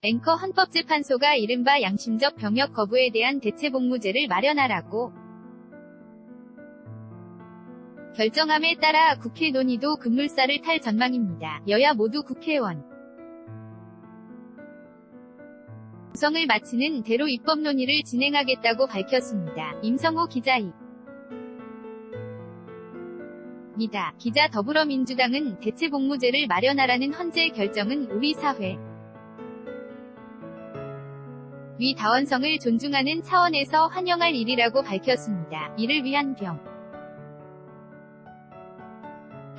앵커 헌법재판소가 이른바 양심적 병역 거부에 대한 대체복무제를 마련하라고 결정함에 따라 국회 논의도 급물살을 탈 전망입니다. 여야 모두 국회의원 구성을 마치는 대로 입법 논의를 진행하겠다고 밝혔습니다. 임성호 기자입 니다. 기자 더불어민주당은 대체복무제를 마련하라는 헌재 결정은 우리 사회 위 다원성을 존중하는 차원에서 환영할 일이라고 밝혔습니다. 이를 위한 병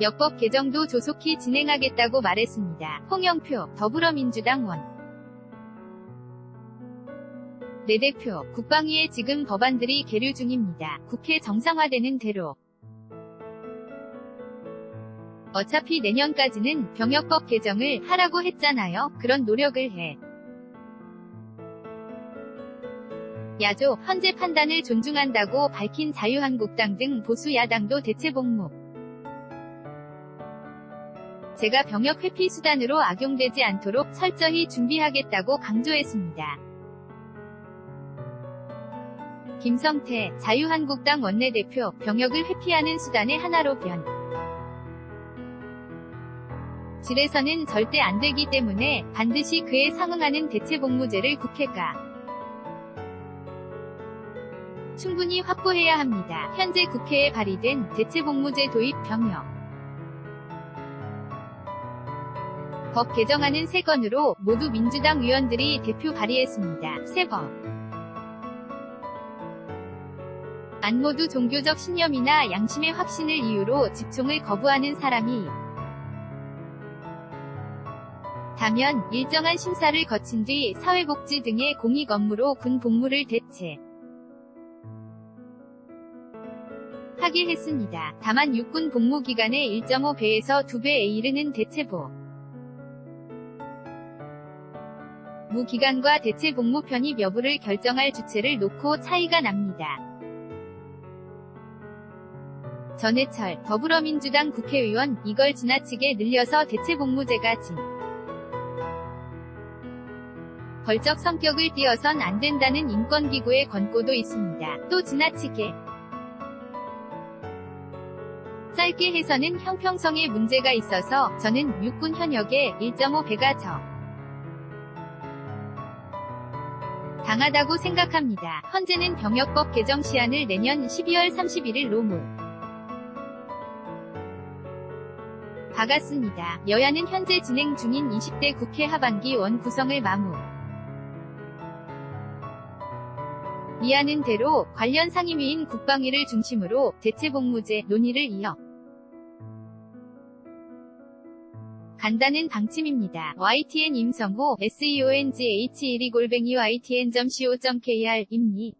역법 개정도 조속히 진행하겠다고 말했습니다. 홍영표 더불어민주당 원 내 대표 국방위에 지금 법안들이 계류 중입니다. 국회 정상화되는 대로 어차피 내년까지는 병역법 개정을 하라고 했잖아요. 그런 노력을 해. 야조, 현재 판단을 존중한다고 밝힌 자유한국당 등 보수 야당도 대체 복무. 제가 병역 회피 수단으로 악용되지 않도록 철저히 준비하겠다고 강조했습니다. 김성태, 자유한국당 원내대표, 병역을 회피하는 수단의 하나로 변. 질에서는 절대 안 되기 때문에 반드시 그에 상응하는 대체 복무제를 국회가 충분히 확보해야 합니다. 현재 국회에 발의된 대체복무제 도입 병역 법 개정안은 3건으로 모두 민주당 의원들이 대표 발의했습니다. 세법 안 모두 종교적 신념이나 양심의 확신을 이유로 집총을 거부하는 사람이 다면 일정한 심사를 거친 뒤 사회복지 등의 공익 업무로 군 복무를 대체 하게 했습니다. 다만 육군 복무 기간의 1.5배에서 2배에 이르는 대체보 무기간과 대체 복무 편입 여부를 결정할 주체를 놓고 차이가 납니다. 전해철 더불어민주당 국회의원 이걸 지나치게 늘려서 대체 복무제가 진 벌적 성격을 띄어선 안 된다는 인권기구의 권고도 있습니다. 또 지나치게 짧게 해서는 형평성에 문제가 있어서 저는 육군 현역의 1.5배가 적 당하다고 생각합니다. 헌재는 병역법 개정 시한을 내년 12월 31일 로무 박았습니다. 여야는 현재 진행 중인 20대 국회 하반기 원 구성을 마무 이하는 대로 관련 상임위인 국방위를 중심으로 대체복무제 논의를 이어 간다는 방침입니다. YTN 임성호 SEONGH 1위 골뱅이 YTN.co.kr 입니